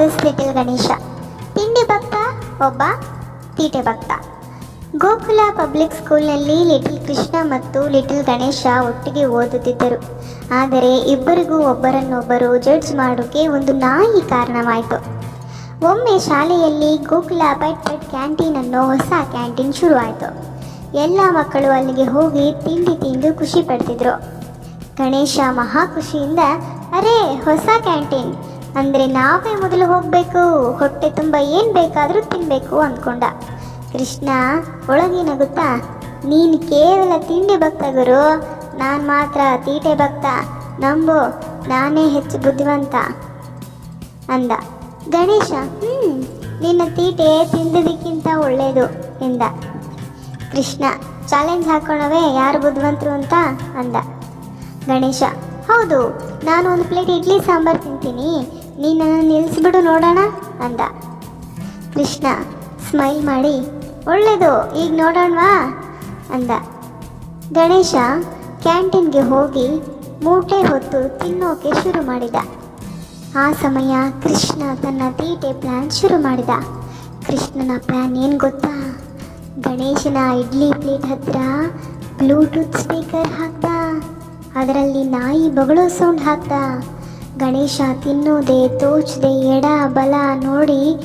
Versus little Ganesha ತಿಂಡಿ ಭಕ್ತ ಒಬ್ಬ ತೀಟೆ ಭಕ್ತ ಗೋಕುಲ ಪಬ್ಲಿಕ್ ಸ್ಕೂಲ್ನಲ್ಲಿ ಲಿಟಲ್ ಕೃಷ್ಣ ಮತ್ತು ಲಿಟಲ್ ಗಣೇಶ ಒಟ್ಟಿಗೆ ಓದುತ್ತಿದ್ದರು. ಆದರೆ ಇಬ್ಬರಿಗೂ ಒಬ್ಬರನ್ನೊಬ್ಬರು ಜಡ್ಜ್ ಮಾಡೋಕೆ ಒಂದು ನಾಯಿ ಕಾರಣವಾಯಿತು. ಒಮ್ಮೆ ಶಾಲೆಯಲ್ಲಿ ಗೋಕುಲ ಬಟ್ ಬಟ್ ಕ್ಯಾಂಟೀನ್ ಅನ್ನೋ ಹೊಸ ಕ್ಯಾಂಟೀನ್ ಶುರುವಾಯಿತು. ಎಲ್ಲ ಮಕ್ಕಳು ಅಲ್ಲಿಗೆ ಹೋಗಿ ತಿಂಡಿ ತಿಂದು ಖುಷಿ ಪಡ್ತಿದ್ರು. ಗಣೇಶ ಮಹಾ ಖುಷಿಯಿಂದ ಅರೇ, ಹೊಸ ಕ್ಯಾಂಟೀನ್ ಅಂದರೆ ನಾವೇ ಮೊದಲು ಹೋಗಬೇಕು, ಹೊಟ್ಟೆ ತುಂಬ ಏನು ಬೇಕಾದರೂ ತಿನ್ನಬೇಕು ಅಂದ್ಕೊಂಡ. ಕೃಷ್ಣ, ಒಳಗೆ ನಗುತ್ತಾ? ನೀನು ಕೇವಲ ತಿಂಡಿ ಭಕ್ತ ಗುರು. ನಾನು ಮಾತ್ರ ತೀಟೆ ಭಕ್ತ. ನಂಬು, ನಾನೇ ಹೆಚ್ಚು ಬುದ್ಧಿವಂತ. ಅಂದ. ಗಣೇಶ ಹ್ಞೂ ನಿನ್ನ ತೀಟೆ ತಿಂದದಕ್ಕಿಂತ ಒಳ್ಳೆಯದು ಎಂದ. ಕೃಷ್ಣ, ಚಾಲೆಂಜ್ ಹಾಕೋಣವೇ ಯಾರು ಬುದ್ಧಿವಂತರು ಅಂತ? ಅಂದ. ಗಣೇಶ, ಹೌದು, ನಾನು ಒಂದು ಪ್ಲೇಟ್ ಇಡ್ಲಿ ಸಾಂಬಾರು ತಿಂತೀನಿ. ನೀನು ನಿಲ್ಲಿಸ್ಬಿಡು ನೋಡೋಣ ಅಂದ. ಕೃಷ್ಣ ಸ್ಮೈಲ್ ಮಾಡಿ ಒಳ್ಳೆಯದು ಈಗ ನೋಡೋಣವಾ ಅಂದ. ಗಣೇಶ ಕ್ಯಾಂಟೀನ್ಗೆ ಹೋಗಿ ಮೂಟೆ ಹೊತ್ತು ತಿನ್ನೋಕೆ ಶುರು ಮಾಡಿದ. ಆ ಸಮಯ ಕೃಷ್ಣ ತನ್ನ ತೀಟೆ ಪ್ಲ್ಯಾನ್ ಶುರು ಮಾಡಿದ. ಕೃಷ್ಣನ ಪ್ಲ್ಯಾನ್ ಏನು ಗೊತ್ತಾ? ಗಣೇಶನ ಇಡ್ಲಿ ಪ್ಲೇಟ್ ಹತ್ತಿರ ಬ್ಲೂಟೂತ್ ಸ್ಪೀಕರ್ ಹಾಕ್ದ. ಅದರಲ್ಲಿ ನಾಯಿ ಬಗಳೋ ಸೌಂಡ್ ಹಾಕ್ದ. ಗಣೇಶ ತಿನ್ನೋದೆ ತೋಚದೆ ಎಡ ಬಲ ನೋಡಿ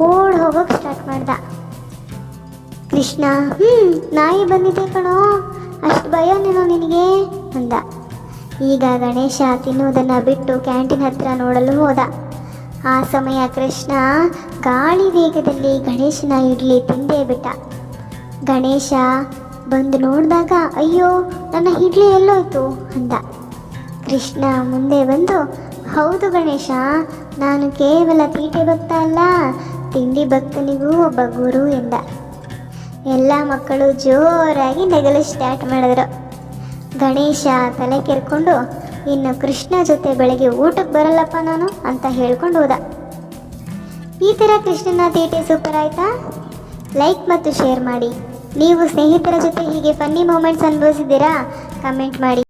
ಓಡ್ ಹೋಗೋಕೆ ಸ್ಟಾರ್ಟ್ ಮಾಡ್ದ. ಕೃಷ್ಣ ಹ್ಞೂ ನಾಯಿ ಬಂದಿದೆ ಕಣೋ, ಅಷ್ಟು ನೀನು ನಿನಗೆ ಅಂದ. ಈಗ ಗಣೇಶ ತಿನ್ನುವುದನ್ನು ಬಿಟ್ಟು ಕ್ಯಾಂಟೀನ್ ಹತ್ರ ನೋಡಲು ಹೋದ. ಆ ಸಮಯ ಕೃಷ್ಣ ಗಾಳಿ ವೇಗದಲ್ಲಿ ಗಣೇಶನ ಇಡ್ಲಿ ತಿಂದೇ ಬಿಟ್ಟ. ಗಣೇಶ ಬಂದು ನೋಡಿದಾಗ, ಅಯ್ಯೋ, ನನ್ನ ಇಡ್ಲಿ ಎಲ್ಲೋಯ್ತು ಅಂದ. ಕೃಷ್ಣ ಮುಂದೆ ಬಂದು, ಹೌದು ಗಣೇಶ, ನಾನು ಕೇವಲ ತೀಟೆ ಭಕ್ತ ಅಲ್ಲ, ತಿಂಡಿ ಭಕ್ತನಿಗೂ ಒಬ್ಬ ಗುರು ಎಂದ. ಎಲ್ಲ ಮಕ್ಕಳು ಜೋರಾಗಿ ನಗಲು ಸ್ಟಾರ್ಟ್ ಮಾಡಿದ್ರು. ಗಣೇಶ ತಲೆ ಕೆರ್ಕೊಂಡು, ಇನ್ನು ಕೃಷ್ಣ ಜೊತೆ ಬೆಳಗ್ಗೆ ಊಟಕ್ಕೆ ಬರಲ್ಲಪ್ಪ ನಾನು ಅಂತ ಹೇಳ್ಕೊಂಡು ಹೋದ. ಈ ಥರ ಕೃಷ್ಣನ ತೀಟೆ ಸೂಪರ್ ಆಯ್ತಾ? ಲೈಕ್ ಮತ್ತು ಶೇರ್ ಮಾಡಿ. ನೀವು ಸ್ನೇಹಿತರ ಜೊತೆ ಹೀಗೆ ಫನ್ನಿ ಮೂಮೆಂಟ್ಸ್ ಅನುಭವಿಸಿದ್ದೀರಾ? ಕಮೆಂಟ್ ಮಾಡಿ.